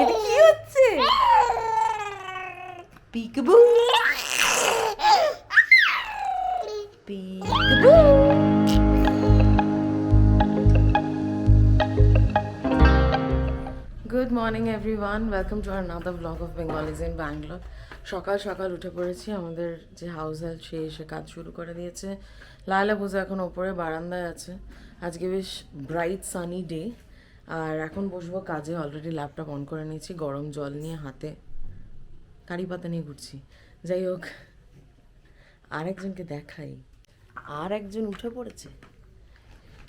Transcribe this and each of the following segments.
এটা কি হচ্ছে? Peekaboo. Good morning everyone welcome to another blog of Bengalis in Bangalore সকাল সকাল উঠে পড়েছি। আমাদের যে হাউস হেল্প সে এসে কাজ শুরু করে দিয়েছে। লায়লা পূজা এখন ওপরে, বারান্দায় আছে। আজকে বেশ ব্রাইট সানি ডে আর এখন বসবো কাজে অলরেডি ল্যাপটপ অন করে নিয়েছি গরম জল নিয়ে হাতে কারি পাতা নিয়ে ঘুরছি। যাই হোক আরেকজনকে দেখাই। আর একজন উঠে পড়েছে।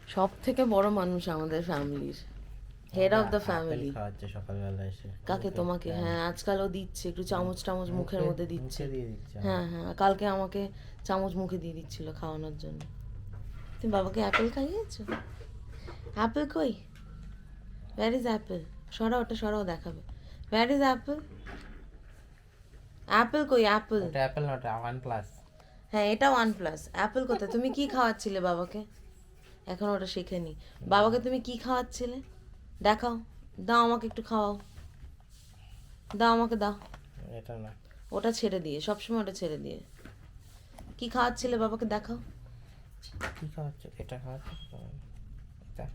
সব থেকে বড় মানুষ আমাদের ফ্যামিলির হেড অফ দ্য ফ্যামিলি খাওয়াচ্ছে সকালবেলা এসে। কাকে তোমাকে? হ্যাঁ। আজকাল ও দিচ্ছে একটু চামচ টামচ মুখের মধ্যে দিচ্ছে। দিচ্ছে হ্যাঁ। হ্যাঁ কালকে আমাকে চামচ মুখে দিয়ে দিচ্ছিল খাওয়ানোর জন্য। তুমি বাবাকে অ্যাপেল খাইয়েছো? অ্যাপেল কই? ওয়ার ইজ অ্যাপেল সরাও ওটা সরাও দেখাবে। ওয়ার ইজ অ্যাপেল অ্যাপেল কই? অ্যাপেল অ্যাপেল না ওটা ওয়ান প্লাস হ্যাঁ এটা ওয়ান প্লাস অ্যাপেল কোথায়? তুমি কি খাওয়াচ্ছিলে বাবাকে? এখন ওটা শেখেনি বাবাকে তুমি কি খাওয়াচ্ছিলে? দেখাও। দাও আমাকে একটু খাওয়াও। দাও আমাকে দাও। এটা না। ওটা ছেড়ে দিয়ে সবসময় ওটা ছেড়ে দিয়ে। কি খাওয়াচ্ছিলে বাবাকে দেখাও। কি খাওয়াচ্ছে এটা খাওয়াচ্ছে এটা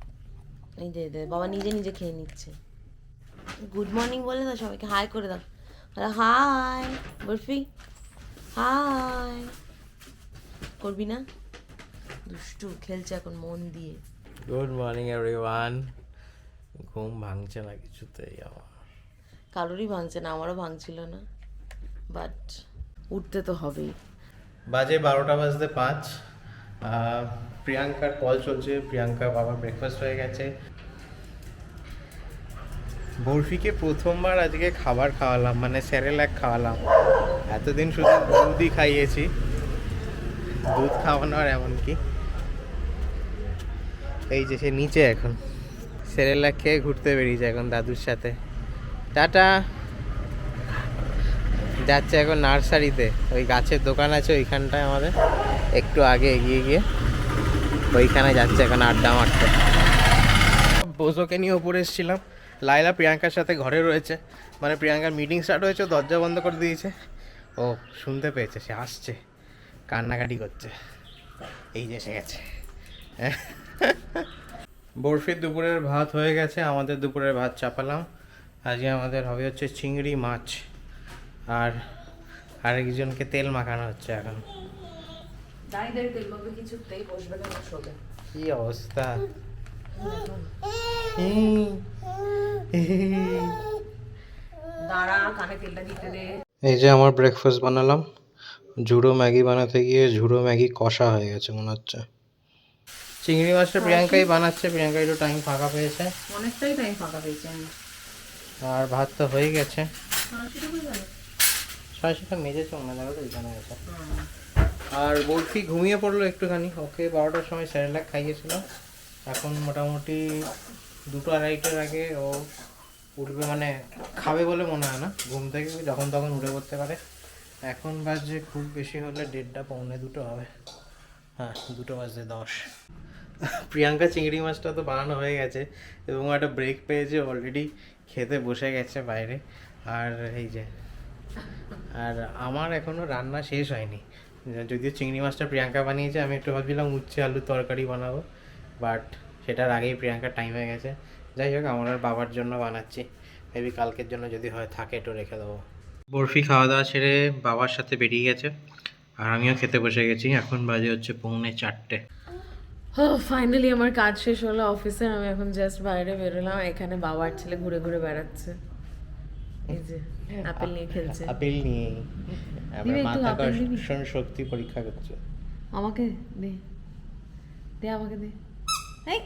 এই যে দে বাবা নিজে নিজে খেয়ে নিচ্ছে। গুড মর্নিং বলে দাও সবাইকে হাই করে দাও। হাই বরফি হাই করবি না? দুষ্টু খেলছে এখন মন দিয়ে। গুড মর্নিং এভরিওয়ান ঘুম ভাঙছে না কিছুতেই আমার। কারোরই ভাঙছে না আমারও ভাঙছিল না। বাট উঠতে তো হবেই। বাজে বারোটা বাজতে পাঁচ। প্রিয়াঙ্কার কল চলছে। প্রিয়াঙ্কার বাবার ব্রেকফাস্ট হয়ে গেছে। বরফিকে প্রথমবার আজকে খাবার খাওয়ালাম মানে স্যারেলাক খাওয়ালাম। এতদিন শুধু দুধই খাইয়েছি। দুধ খাওয়ানো আর এমনকি। এই যে সে নিচে এখন। সেরেলাক খেয়ে ঘুরতে বেরিয়েছে এখন দাদুর সাথে। টাটা। যাচ্ছে এখন নার্সারিতে। ওই গাছের দোকান আছে ওইখানটায় আমাদের। একটু আগে এগিয়ে গিয়ে ওইখানে যাচ্ছে এখন আড্ডা মারতে। বোঝোকে নিয়ে ওপরে এসেছিলাম। লাইলা প্রিয়াঙ্কার সাথে ঘরে রয়েছে। মানে প্রিয়াঙ্কার মিটিং স্টার্ট হয়েছে দরজা বন্ধ করে দিয়েছে। ও শুনতে পেয়েছে, সে আসছে, কান্নাকাটি করছে। এই যে এসে গেছে। বরফির দুপুরের ভাত হয়ে গেছে, আমাদের দুপুরের ভাত চাপালাম। আজকে আমাদের হবে হচ্ছে চিংড়ি মাছ। আর আরেকজনকে তেল মাখানো হচ্ছে এখন। দাঁড়িয়ে কিছুতেই বসবে না শোবে। কি অবস্থা? দাঁড়া কানে তেলটা দিতে দে। এই যে আমার ব্রেকফাস্ট বানালাম। ঝুড়ো ম্যাগি বানাতে গিয়ে ঝুড়ো ম্যাগি কষা হয়ে গেছে মনে হচ্ছে। চিংড়ি মাছটা প্রিয়াঙ্কাই বানাচ্ছে প্রিয়াঙ্কা একটু টাইম ফাঁকা পেয়েছে। অনেকটাই টাইম ফাঁকা পেয়েছি। আর ভাত তো হয়ে গেছে। সাড়ে সাতটা মেজেছে মনে দেখো তো গেছে আর বরফি ঘুমিয়ে পড়ল একটুখানি। ওকে বারোটার সময় স্যারেলাক খাইয়েছিলাম। এখন মোটামুটি দুটো আড়াইটার আগে ও উঠবে মানে খাবে বলে মনে হয় না। ঘুম থেকে যখন তখন উঠে পড়তে পারে। এখন বাজে খুব বেশি হলে দেড়টা, পৌনে দুটো হবে। হ্যাঁ দুটো বাজে দশ। প্রিয়াঙ্কা চিংড়ি মাছটা তো বানানো হয়ে গেছে এবং একটা ব্রেক পেয়েছে অলরেডি খেতে বসে গেছে বাইরে। আর এই যে, আর আমার এখনও রান্না শেষ হয়নি। যদিও চিংড়ি মাছটা প্রিয়াঙ্কা বানিয়েছে, আমি একটু ভাবছিলাম উচ্ছে আলুর তরকারি বানাবো বাট সেটার আগেই প্রিয়াঙ্কার টাইম হয়ে গেছে। যাই হোক, আমার বাবার জন্য বানাচ্ছি। মেবি কালকের জন্য যদি হয়, থাকে, একটু রেখে দেবো। বরফি খাওয়া দাওয়া ছেড়ে বাবার সাথে বেরিয়ে গেছে, আর আমিও খেতে বসে গেছি। এখন বাজে হচ্ছে পৌনে চারটে। ফাইনালি আমার কাজ শেষ হলো অফিসে। আমি এখন জাস্ট বাইরে বেরোলাম। এখানে বাবার ছেলে ঘুরে ঘুরে বেড়াচ্ছে। আপেল নিয়ে খেলছে। আপেল নিয়ে আপেল শক্তি পরীক্ষা করছে। আমাকে দে। দে আমাকে দে। এই!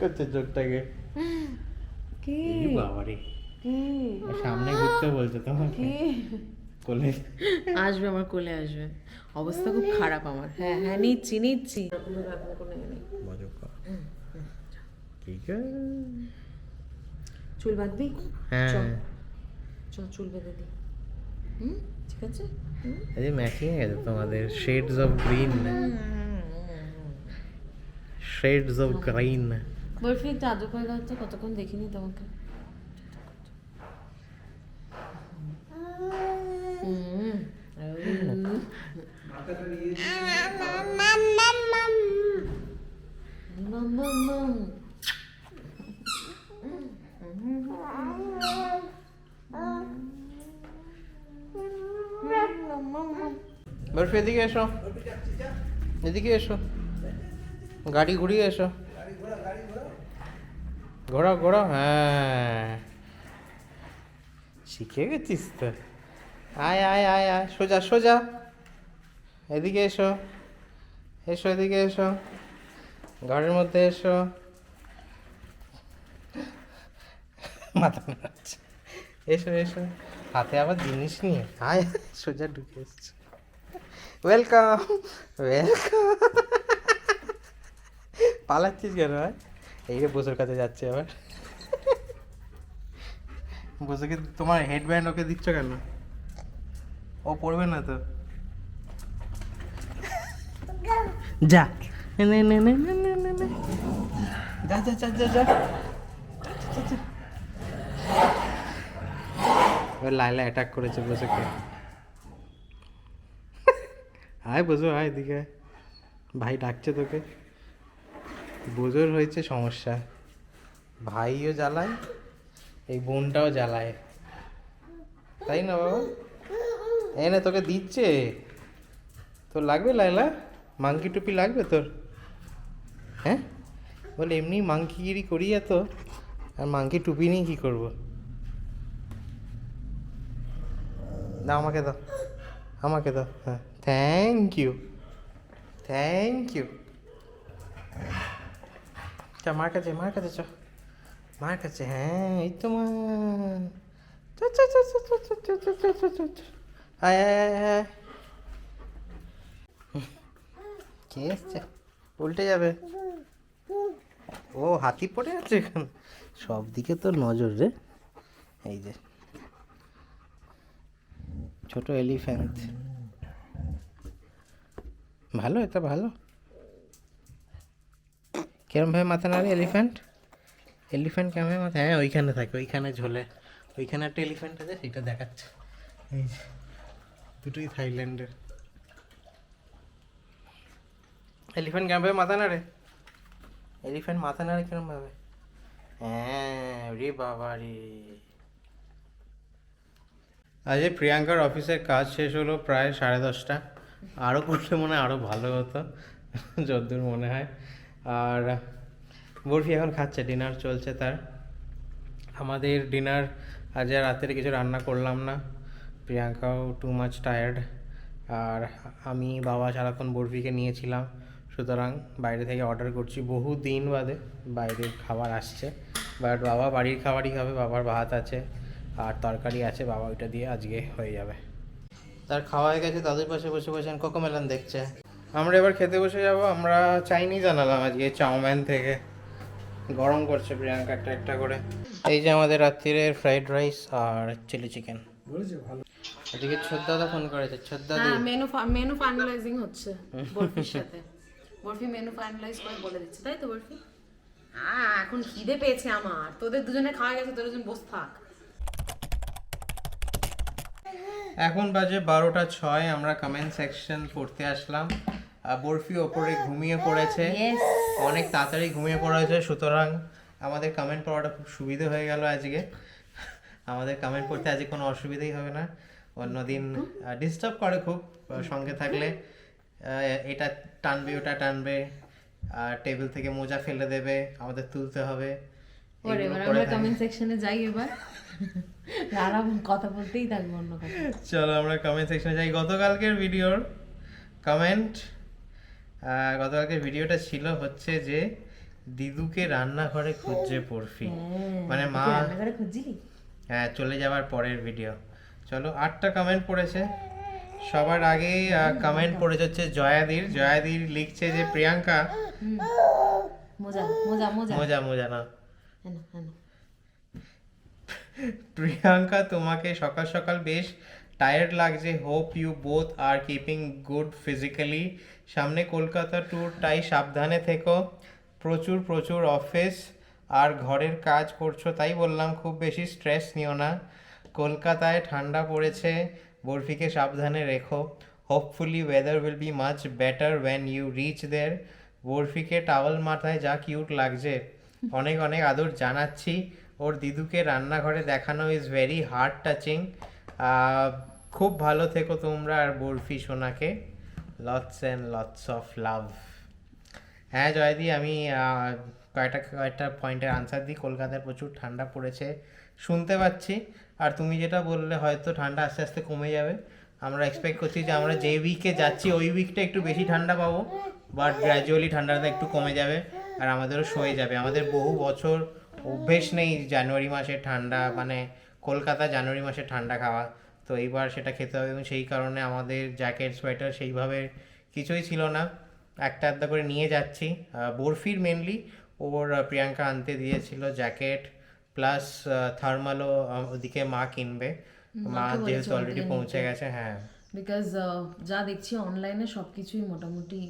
করছে চোখটাকে। কি? বাবারে। কি? সামনে ঘুরতে বলছে তোমাকে। কোলে। আসবে আমার কোলে আসবে। অবস্থা খুব খারাপ আমার। হ্যাঁ হ্যাঁ নিচ্ছি নিচ্ছি। চুল বাঁধবি? হ্যাঁ। চল। চুল বেঁধে দি হুম ঠিক আছে? এই যে ম্যাচিং হয়ে গেছে তোমাদের। Shades of green shades of green Barfi একটু আদর করে দাও তো কতক্ষণ দেখিনি তোমাকে? বরফি, এদিকে এসো। এদিকে এসো। গাড়ি ঘুরিয়ে এসো। ঘোরাও ঘোরাও। হ্যাঁ। শিখে গেছিস তো। আয় আয় আয় আয়। সোজা সোজা। এদিকে এসো। এসো, এদিকে এসো। ঘরের মধ্যে এসো। মাথা এসো এসো। হাতে আবার জিনিস নিয়ে। আয়। সোজা ঢুকে এসছে। ওয়েলকাম ওয়েলকাম পালাচ্ছিস কেন, ভাই? এই বসুর কাছে যাচ্ছে আবার। বসুকে তোমার হেডব্যান্ড ওকে দিচ্ছ কেন? ও পড়বে না তো। যা। নে যা যা যা যা যা। লাইলা অ্যাটাক করেছে বসুকে। আয় বোঝো, আয় আয়। ভাই ডাকছে তোকে। বোঝোর হয়েছে সমস্যা। ভাইও জ্বালায়, এই বোনটাও জ্বালায়। তাই না বাবা? এই না, তোকে দিচ্ছে। তোর লাগবে লাইলা? মাংকি টুপি লাগবে তোর? হ্যাঁ? বলে এমনি মাংকিগিরি করি এত, আর মাংকি টুপি নিয়ে কী করব? দাও আমাকে দাও আমাকে দাও হ্যাঁ। Thank you thank you so মার কাছে মার কাছে চ মার কাছে হ্যাঁ এই তো মা কে এসছে উল্টে যাবে ও হাতি পড়ে আছে এখানে সব দিকে তো নজর রে এই যে ছোট এলিফ্যান্ট ভালো, এটা ভালো। কেরমভাবে মাথা নাড়ে এলিফ্যান্ট এলিফ্যান্ট কেমন ভাবে মাথা হ্যাঁ ওইখানে থাকে, ওইখানে ঝোলে। ওইখানে একটা এলিফ্যান্ট আছে, সেটা দেখাচ্ছে। দুটোই থাইল্যান্ডের। এলিফ্যান্ট কেমন ভাবে মাথা নাড়ে? এলিফ্যান্ট মাথা নাড়ে কিরম ভাবে? হ্যাঁ রে বাবা রে। আজ প্রিয়াঙ্কার অফিসের কাজ শেষ হলো প্রায় সাড়ে দশটা। আরও করলে মনে হয় আরও ভালো হতো, যদ্দূর মনে হয়। আর বরফি এখন খাচ্ছে, ডিনার চলছে তার। আমাদের ডিনার আজ রাতের কিছু রান্না করলাম না। প্রিয়াঙ্কাও টু মাচ টায়ার্ড আর আমি বাবা সারাক্ষণ বরফিকে নিয়েছিলাম। সুতরাং বাইরে থেকে অর্ডার করছি। বহু দিন বাদে বাইরের খাবার আসছে। বাট বাবা বাড়ির খাবারই খাবে, বাবার ভাত আছে। আর তরকারি আছে, বাবা ওইটা দিয়ে আজকে হয়ে যাবে। তার খাওয়া হয়ে গেছে দাদুর পাশে বসে বসে কোকোমেলন দেখছে। আমরা এবার খেতে বসে যাব আমরা চাইনিজ আনালাম আজকে চাউম্যান থেকে। গরম করছে প্রিয়াঙ্কা একটা একটা করে। এই যে আমাদের রাত্রিরের ফ্রাইড রাইস আর চিলি চিকেন। এদিকে ছোদ্দাদা ফোন করেছে ছোদ্দাদি মেনু মেনু ফাইনালাইজিং হচ্ছে বরফির সাথে। বরফি মেনু ফাইনালাইজ করে বলে দিচ্ছে তাই তো বরফি? হ্যাঁ এখন খিদে পেয়েছে আমার। তোদের দুজনে খাওয়া গেছে তোর দুজন বসে থাক। এখন বাজে বারোটা ছয় আমরা কমেন্ট সেকশন পড়তে আসলাম। বরফি ওপরে ঘুমিয়ে পড়েছে। অনেক তাড়াতাড়ি ঘুমিয়ে পড়েছে সুতরাং আমাদের কমেন্ট পড়াটা খুব সুবিধে হয়ে গেল আজকে। আমাদের কমেন্ট পড়তে আজকে কোনো অসুবিধাই হবে না। অন্যদিন ডিস্টার্ব করে খুব সঙ্গে থাকলে। এটা টানবে ওটা টানবে। আর টেবিল থেকে মোজা ফেলে দেবে আমাদের তুলতে হবে। আমরা কমেন্ট সেকশনে যাই এবার। আমি কথা বলতেই থাকব অন্য কথা। চলো আমরা কমেন্ট সেকশনে যাই। গতকালকের ভিডিওর কমেন্ট গতকালকের ভিডিওটা ছিল হচ্ছে যে দিদুকে রান্নাঘরে খুঁজছে বরফি মানে মা রান্নাঘরে খুঁজছিলি? হ্যাঁ চলে যাওয়ার পরের ভিডিও চলো আটটা কমেন্ট পড়েছে। সবার আগে কমেন্ট পড়েছে হচ্ছে জয়াদির। জয়াদির লিখছে যে প্রিয়াঙ্কা মজা মজা মজা। মজা মজা না। হ্যাঁ হ্যাঁ না। প্রিয়াঙ্কা, তোমাকে সকাল সকাল বেশ টায়ার্ড লাগছে। Hope you both are keeping good physically সামনে কলকাতা ট্যুরটাই সাবধানে থেকো। প্রচুর প্রচুর অফিস আর ঘরের কাজ করছ, তাই বললাম খুব বেশি স্ট্রেস নিও না। কলকাতায় ঠান্ডা পড়েছে, বরফিকে সাবধানে রেখো। Hopefully weather will be much better when you reach there বরফিকে towel মাথায় যা কিউট লাগছে। অনেক অনেক আদর জানাচ্ছি। ওর দিদুকে রান্নাঘরে দেখানো ইজ ভেরি হার্ড টাচিং খুব ভালো থেকো তোমরা আর বরফি সোনাকে। Lots and lots of love হ্যাঁ জয়দি, আমি কয়েকটা কয়েকটা পয়েন্টের আনসার দিই? কলকাতায় প্রচুর ঠান্ডা পড়েছে। শুনতে পাচ্ছি। আর তুমি যেটা বললে, হয়তো ঠান্ডা আস্তে আস্তে কমে যাবে। আমরা এক্সপেক্ট করছি যে আমরা যে উইকে যাচ্ছি, ওই উইকটা একটু বেশি ঠান্ডা পাবো। বাট গ্র্যাজুয়ালি ঠান্ডাটা একটু কমে যাবে। আর আমাদেরও সয়ে যাবে। আমাদের বহু বছর অভ্যেস নেই জানুয়ারি মাসে ঠান্ডা মানে কলকাতা জানুয়ারি মাসে ঠান্ডা খাওয়া। তো এইবার সেটা খেতে হবে এবং সেই কারণে আমাদের জ্যাকেট সোয়েটার সেইভাবে কিছুই ছিল না। একটা আধটা করে নিয়ে যাচ্ছি। বরফির মেনলি ওর প্রিয়াঙ্কা আনতে দিয়েছিল জ্যাকেট প্লাস থার্মালও ওদিকে মা কিনবে। মা যেহেতু অলরেডি পৌঁছে গেছে হ্যাঁ। বিকজ যা দেখছি অনলাইনে সব কিছুই মোটামুটি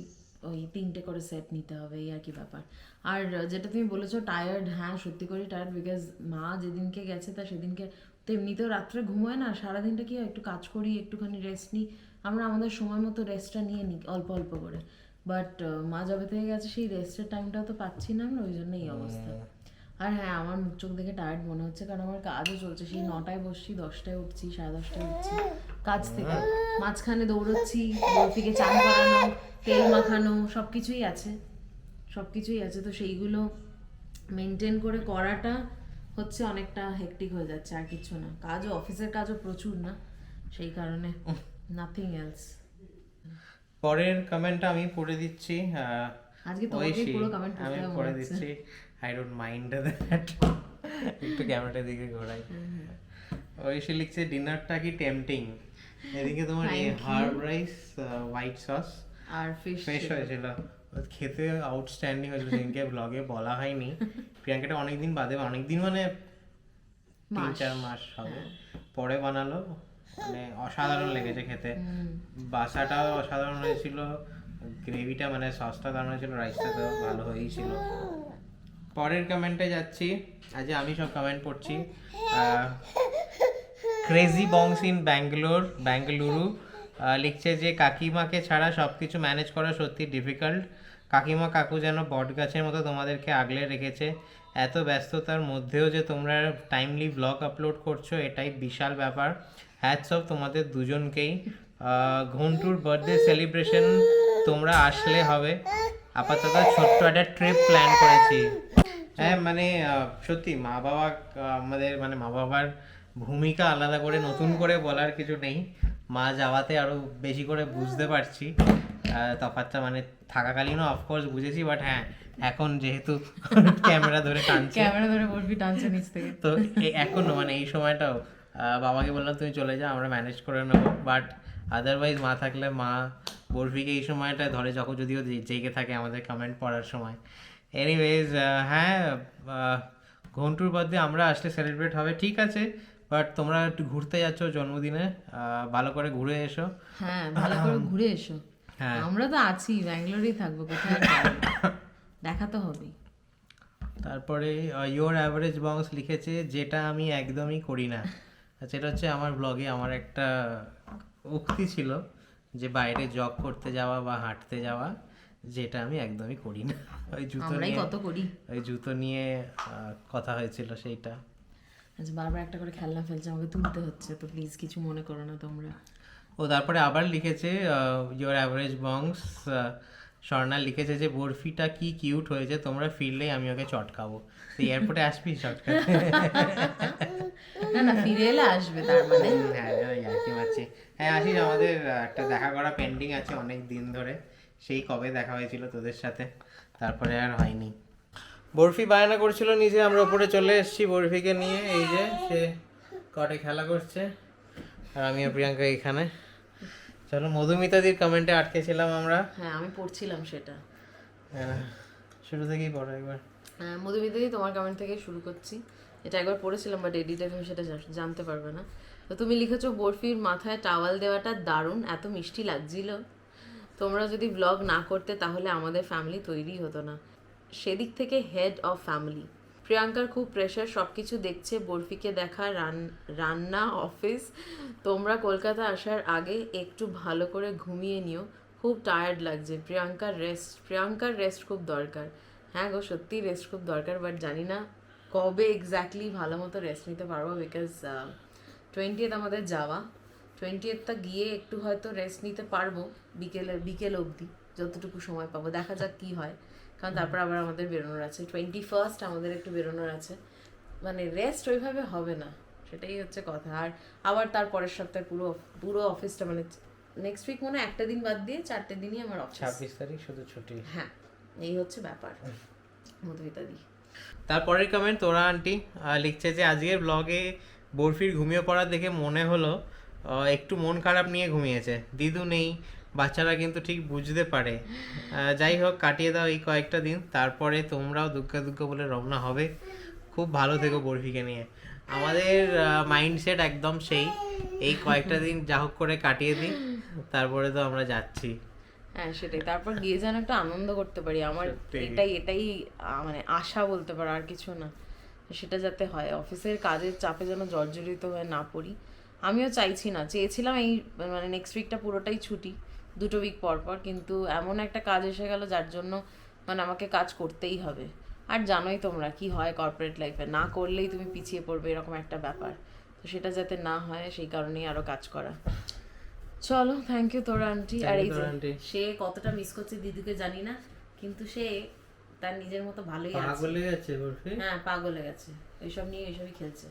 ওই তিনটে করে সেট নিতে হবে, এই আর কি ব্যাপার। আর যেটা তুমি বলেছ টায়ার্ড হ্যাঁ সত্যি করে টায়ার্ড বিকজ মা যেদিনকে গেছে তা সেদিনকে তো এমনিতেও রাত্রে ঘুমোয় না, সারাদিনটা কি একটু কাজ করি, একটুখানি রেস্ট নিই, আমরা আমাদের সময় মতো রেস্টটা নিয়ে নিই, অল্প অল্প করে। বাট মা যবে থেকে গেছে সেই রেস্টের টাইমটা তো পাচ্ছি না আমরা, ওই জন্য এই অবস্থা। আর হ্যাঁ আমার মুখ চোখ দেখে টায়ার্ড মনে হচ্ছে, কারণ আমার কাজও চলছে, সেই নটায় বসছি, দশটায় উঠছি, সাড়ে দশটায় উঠছি, কাজ থেকে। মাঝখানে দৌড়চ্ছি, বরফিকে চান করানো তেল মাখানো সব কিছুই আছে সব কিছুই আছে। তো সেইগুলো মেনটেন করে করাটা হচ্ছে অনেকটা হেকটিক হয়ে যাচ্ছে আর কিছু না। কাজও অফিসের কাজও প্রচুর না সেই কারণে নাথিং এলস পরের কমেন্টটা আমি পড়ে দিচ্ছি আজকে তোমাকেই ঐশী, পুরো পড়তে আমি পড়ে দিচ্ছি আই ডোন্ট মাইন্ড দ্যাট একটু ক্যামেরাটার দিকে ঘোরাই। ঐশী লিখছে ডিনারটা কি টেম্পটিং এদিকে তোমার এই হার্ব রাইস হোয়াইট সস আর ফিশ ফ্রেশ হয়েছিল। খেতে আউটস্ট্যান্ডিং হয়েছিল। সেদিনকে ব্লগে বলা হয়নি প্রিয়াঙ্কাটা অনেকদিন বাদে অনেকদিন মানে তিন চার মাস হবে। পরে বানালো। মানে অসাধারণ লেগেছে খেতে। বাসাটাও অসাধারণ হয়েছিল। গ্রেভিটা মানে সসটা দারুণ হয়েছিল রাইসটা তো ভালো হয়েই ছিল পরের কমেন্টে যাচ্ছি। আজ আমি সব কমেন্ট পড়ছি। Crazy bongs in Bangalore Bengaluru লিখছে যে, কাকিমাকে ছাড়া সব কিছু ম্যানেজ করা সত্যি ডিফিকাল্ট। কাকিমা কাকু যেন বট গাছের মতো তোমাদেরকে আগলে রেখেছে। এত ব্যস্ততার মধ্যেও যে তোমরা টাইমলি ব্লগ আপলোড করছ, এটাই বিশাল ব্যাপার। হ্যাটস অফ তোমাদের দুজনকেই। ঘন্টুর বার্থডে সেলিব্রেশন তোমরা আসলে হবে। আপাতত ছোট্ট একটা ট্রিপ প্ল্যান করেছি। হ্যাঁ মানে সত্যি মা বাবা আমাদের মানে মা বাবার ভূমিকা আলাদা করে নতুন করে বলার কিছু নেই। মা যাওয়াতে আরও বেশি করে বুঝতে পারছি। তফাৎটা মানে থাকাকালীনও অফকোর্স বুঝেছি বাট হ্যাঁ এখন যেহেতু ক্যামেরা ধরে টানছে। ক্যামেরা ধরে বলবি টানছে নিচ থেকে। তো এখনও মানে এই সময়টাও বাবাকে বললাম তুমি চলে যাও আমরা ম্যানেজ করে নেব। বাট আদারওয়াইজ মা থাকলে মা বরফিকে এই সময়টা ধরে যখন যদিও জেগে থাকে আমাদের কমেন্ট পড়ার সময়। এনিওয়েজ হ্যাঁ ঘন্টুর বার্থডে আমরা আসলে সেলিব্রেট হবে ঠিক আছে। বাট তোমরা একটু ঘুরতে যাচ্ছ জন্মদিনে ভালো করে ঘুরে এসো। হ্যাঁ ভালো করে ঘুরে এসো। হ্যাঁ। আমরা তো আছি ব্যাঙ্গালোরেই থাকব কোথায় দেখা তো হবেই। তারপরে ইয়োর অ্যাভারেজ বংস লিখেছে যেটা আমি একদমই করি না। সেটা হচ্ছে আমার ব্লগে আমার একটা উক্তি ছিল যে বাইরে জগ করতে যাওয়া বা হাঁটতে যাওয়া যেটা আমি একদমই করি না। ওই জুতো নিয়ে কত করি। ওই জুতো নিয়ে কথা হয়েছিল সেইটা। আচ্ছা বারবার একটা করে খেলনা ফেলছে আমাকে তুলতে হচ্ছে তো প্লিজ কিছু মনে করো না তোমরা। ও তারপরে আবার লিখেছে ইয়োর অ্যাভারেজ বংস স্বর্ণা লিখেছে যে বরফিটা কি কিউট হয়েছে তোমরা ফিরলেই আমি ওকে চটকাবো। তুই এয়ারপোর্টে আসবি? চটকাতে না না ফিরে এলে আসবে তার মানে। হ্যাঁ ওই আর কি মারছি হ্যাঁ আসিস আমাদের একটা দেখা করা পেন্ডিং আছে অনেক দিন ধরে। সেই কবে দেখা হয়েছিল তোদের সাথে? তারপরে আর হয়নি। বরফি বায়না করছিল নিজে আমরা ওপরে চলে এসেছি বরফিকে নিয়ে এই যে সে কটে খেলা করছে আর আমি আর প্রিয়াঙ্কা এখানে। চলো মধুমিতাদির কমেন্টে আটকে ছিলাম আমরা। হ্যাঁ আমি পড়ছিলাম সেটা। আহ, শুরু থেকেই পড়ো একবার। হ্যাঁ মধুমিতাদি তোমার কমেন্ট থেকে শুরু করছি। এটা একবার পড়েছিলাম বাট এডিটে তুমি সেটা জানতে পারবে না। তো তুমি লিখেছো বরফির মাথায় টাওয়াল দেওয়াটা দারুণ এত মিষ্টি লাগছিল। তোমরা যদি ব্লগ না করতে তাহলে আমাদের ফ্যামিলি তৈরি হতো না। সেদিক থেকে হেড অফ ফ্যামিলি প্রিয়াঙ্কার খুব প্রেশার সব কিছু দেখছে, বরফিকে দেখা, রান- রান্না অফিস তোমরা কলকাতা আসার আগে একটু ভালো করে ঘুমিয়ে নিও। খুব টায়ার্ড লাগছে। প্রিয়াঙ্কার রেস্ট প্রিয়াঙ্কার রেস্ট খুব দরকার। হ্যাঁ গো, সত্যি রেস্ট খুব দরকার বাট জানি না কবে এক্স্যাক্টলি ভালো মতো রেস্ট নিতে পারব বিকজ টোয়েন্টিয়েথ আমাদের যাওয়া। টোয়েন্টিয়েথটা গিয়ে একটু হয়তো রেস্ট নিতে পারব বিকেলে, বিকেল অবধি, যতটুকু সময় পাবো। দেখা যাক কি হয়। কারণ তারপর আবার আমাদের বেরোনোর আছে। টোয়েন্টি ফার্স্ট আমাদের একটু বেরোনোর আছে। মানে রেস্ট ওইভাবে হবে না। সেটাই হচ্ছে কথা। আর আবার তার পরের সপ্তাহে পুরো পুরো অফিসটা মানে নেক্সট উইক মনে একটা দিন বাদ দিয়ে চারটে দিনই আমার অফিস ছাব্বিশ তারিখ শুধু ছুটি। হ্যাঁ এই হচ্ছে ব্যাপার। মধুমিতা দি। তারপরের কমেন্ট তোরা আন্টি লিখছে যে আজকের ব্লগে বরফির ঘুমিয়ে পড়া দেখে মনে হলো একটু মন খারাপ নিয়ে ঘুমিয়েছে। দিদু নেই বাচ্চারা কিন্তু ঠিক বুঝতে পারে। যাই হোক কাটিয়ে দাও এই কয়েকটা দিন তারপরে তোমরাও দুঃখ দুঃখ বলে রওনা হবে। খুব ভালো থেকো বরফিকে নিয়ে। আমাদের মাইন্ডসেট একদম সেই। এই কয়েকটা দিন যা হোক করে কাটিয়ে দিই তারপরে তো আমরা যাচ্ছি। হ্যাঁ সেটাই। তারপর গিয়ে যেন একটা আনন্দ করতে পারি। আমার এটাই এটাই মানে আশা বলতে পারো আর কিছু না। সেটা যাতে হয়। অফিসের কাজের চাপে যেন জর্জরিত হয়ে না পড়ি। আমিও চাইছি না। চেয়েছিলাম এই মানে নেক্সট উইকটা পুরোটাই ছুটি। দুটো উইক পর পর কিন্তু এমন একটা কাজ এসে গেল যার জন্য মানে আমাকে কাজ করতেই হবে। আর জানোই তোমরা কি হয় কর্পোরেট লাইফে না করলেই তুমি পিছিয়ে পড়বে এরকম একটা ব্যাপার। তো সেটা যাতে না হয় সেই কারণেই আরও কাজ করা। চলো থ্যাংক ইউ তোর আন্টি আর এই যে সে কতটা মিস করছে দিদিকে জানি না কিন্তু সে তার নিজের মতো ভালোই আছে। পাগলে গেছে হ্যাঁ পাগল হয়ে গেছে এইসব নিয়ে এইসবই খেলছে।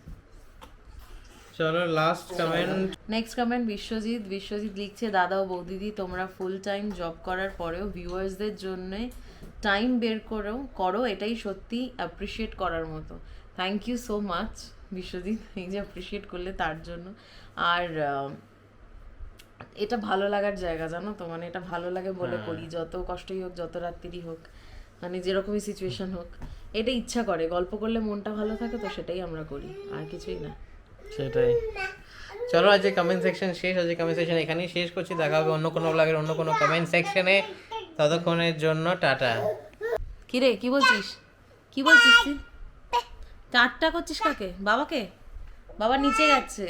চলো last comment next comment Biswajit Biswajit লিখছে দাদা ও বৌদিদি তোমরা ফুল টাইম জব করার পরেও ভিউয়ার্সদের জন্য টাইম বের করো করো এটাই সত্যি অ্যাপ্রিসিয়েট করার মতো। Thank you so much Biswajit এই যে অ্যাপ্রিসিয়েট করলে তার জন্য। আর এটা ভালো লাগার জায়গা জানো তো? মানে এটা ভালো লাগে বলে করি। যত কষ্টই হোক যত রাত্রিরই হোক মানে যেরকমই সিচুয়েশন হোক এটা ইচ্ছা করে। গল্প করলে মনটা ভালো থাকে তো সেটাই আমরা করি আর কিছুই না। সেটাই। চলো, আজকে কমেন্ট সেকশন শেষ, আজকে কমেন্ট সেকশন এখানেই শেষ করছি। দেখা হবে অন্য কোনো ব্লগের অন্য কোনো কমেন্ট সেকশনে ততক্ষণের জন্য টাটা। কি রে কি বলছিস? কি বলছিস তুই? চারটা করছিস কাকে? বাবাকে? বাবা নিচে গেছে।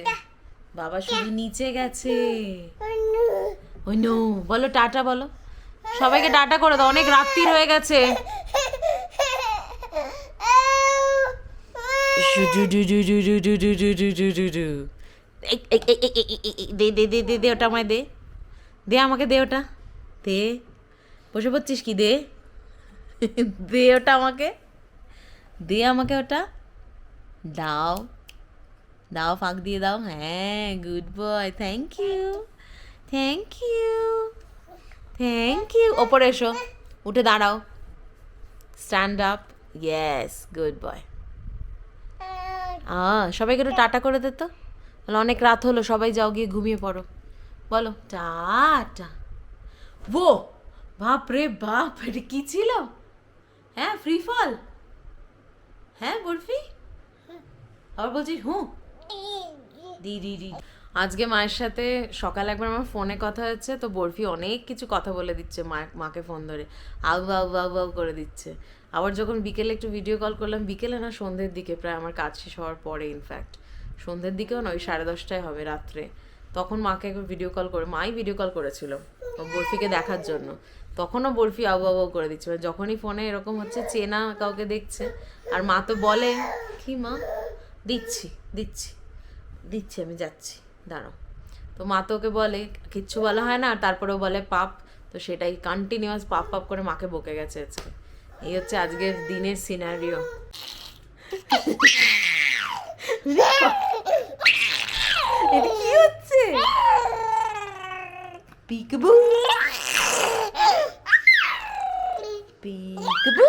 বাবা শুধু নিচে গেছে। ওই নো বলো, টাটা বলো। সবাইকে টাটা করে দাও, অনেক রাত্রি হয়ে গেছে। এই, এই, এই, এই, এই, এই, এই, দে দে দে দে দে ওটা আমায় দে। দে আমাকে দে ওটা দে। বসে পড়ছিস কি? দে। দে ওটা আমাকে। দে আমাকে ওটা। দাও। দাও ফাঁক দিয়ে দাও। হ্যাঁ good boy. Thank you. Thank you. Thank you. ওপরে এসো। উঠে দাঁড়াও। Stand up. Yes good boy. সবাইকে একটু টাটা করে দে তো। তাহলে অনেক রাত হলো, সবাই যাও গিয়ে ঘুমিয়ে পড়ো। বলো, টাটা। ও, বাপ রে বাপ, এটা কি ছিল? হ্যাঁ ফ্রি ফল? হ্যাঁ বরফি? আবার বলছিস হুঁ। দি দি আজকে মায়ের সাথে সকালে একবার আমার ফোনে কথা হচ্ছে তো বরফি অনেক কিছু কথা বলে দিচ্ছে মা, মাকে ফোন ধরে। আউ আউ আউ আউ করে দিচ্ছে। আবার যখন বিকেলে একটু ভিডিও কল করলাম, বিকেলে না, সন্ধ্যের দিকে, প্রায় আমার কাজ শেষ হওয়ার পরে ইনফ্যাক্ট সন্ধ্যের দিকেও না, ওই সাড়ে দশটায় হবে রাত্রে। তখন মাকে একবার ভিডিও কল করে, মাই ভিডিও কল করেছিল, বরফিকে দেখার জন্য। তখনও বরফি আবু আউ করে দিচ্ছে। এবার যখনই ফোনে এরকম হচ্ছে, চেনা কাউকে দেখছে, আর মা তো বলে, কি মা? দিচ্ছি দিচ্ছি দিচ্ছি, আমি যাচ্ছি, দাঁড়াও। তো মা তো ওকে বলে, কিচ্ছু বলা হয় না। আর তারপরেও বলে, পাপ। তো সেটাই কন্টিনিউয়াস পাপ পাপ করে মাকে বকে গেছে আজকে। এই হচ্ছে আজকের দিনের সিনারিও এটা কি হচ্ছে? পিকবু। পিকবু।